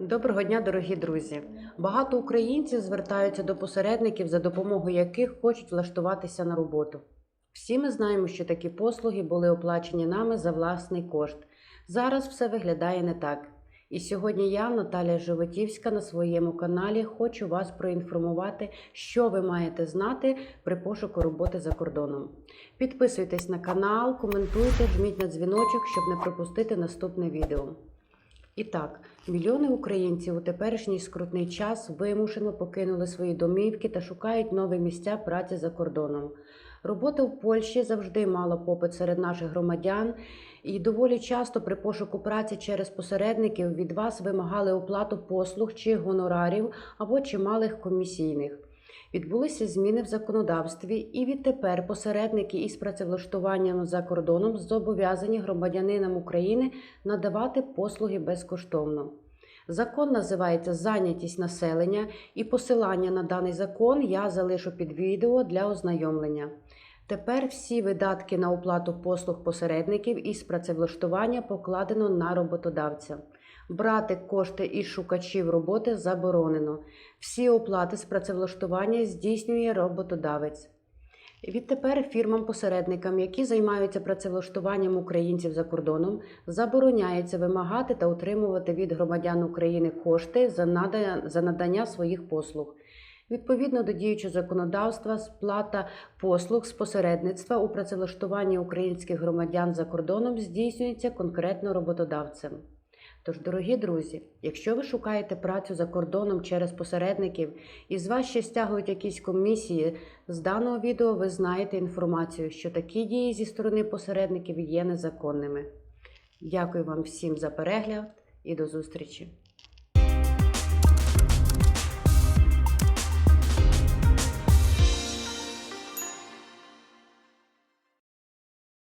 Доброго дня, дорогі друзі! Багато українців звертаються до посередників, за допомогою яких хочуть влаштуватися на роботу. Всі ми знаємо, що такі послуги були оплачені нами за власний кошт. Зараз все виглядає не так. І сьогодні я, Наталія Животівська, на своєму каналі хочу вас проінформувати, що ви маєте знати при пошуку роботи за кордоном. Підписуйтесь на канал, коментуйте, жміть на дзвіночок, щоб не пропустити наступне відео. І так, мільйони українців у теперішній скрутний час вимушено покинули свої домівки та шукають нові місця праці за кордоном. Робота в Польщі завжди мала попит серед наших громадян, і доволі часто при пошуку праці через посередників від вас вимагали оплату послуг чи гонорарів або чималих комісійних. Відбулися зміни в законодавстві, і відтепер посередники із працевлаштуванням за кордоном зобов'язані громадянинам України надавати послуги безкоштовно. Закон називається Зайнятість населення, і посилання на даний закон я залишу під відео для ознайомлення. Тепер всі видатки на оплату послуг посередників із працевлаштування покладено на роботодавця. Брати кошти із шукачів роботи заборонено. Всі оплати з працевлаштування здійснює роботодавець. Відтепер фірмам-посередникам, які займаються працевлаштуванням українців за кордоном, забороняється вимагати та утримувати від громадян України кошти за надання своїх послуг. Відповідно до діючого законодавства, сплата послуг з посередництва у працевлаштуванні українських громадян за кордоном здійснюється конкретно роботодавцем. Тож, дорогі друзі, якщо ви шукаєте працю за кордоном через посередників і з вас ще стягують якісь комісії, з даного відео ви знаєте інформацію, що такі дії зі сторони посередників є незаконними. Дякую вам всім за перегляд і до зустрічі!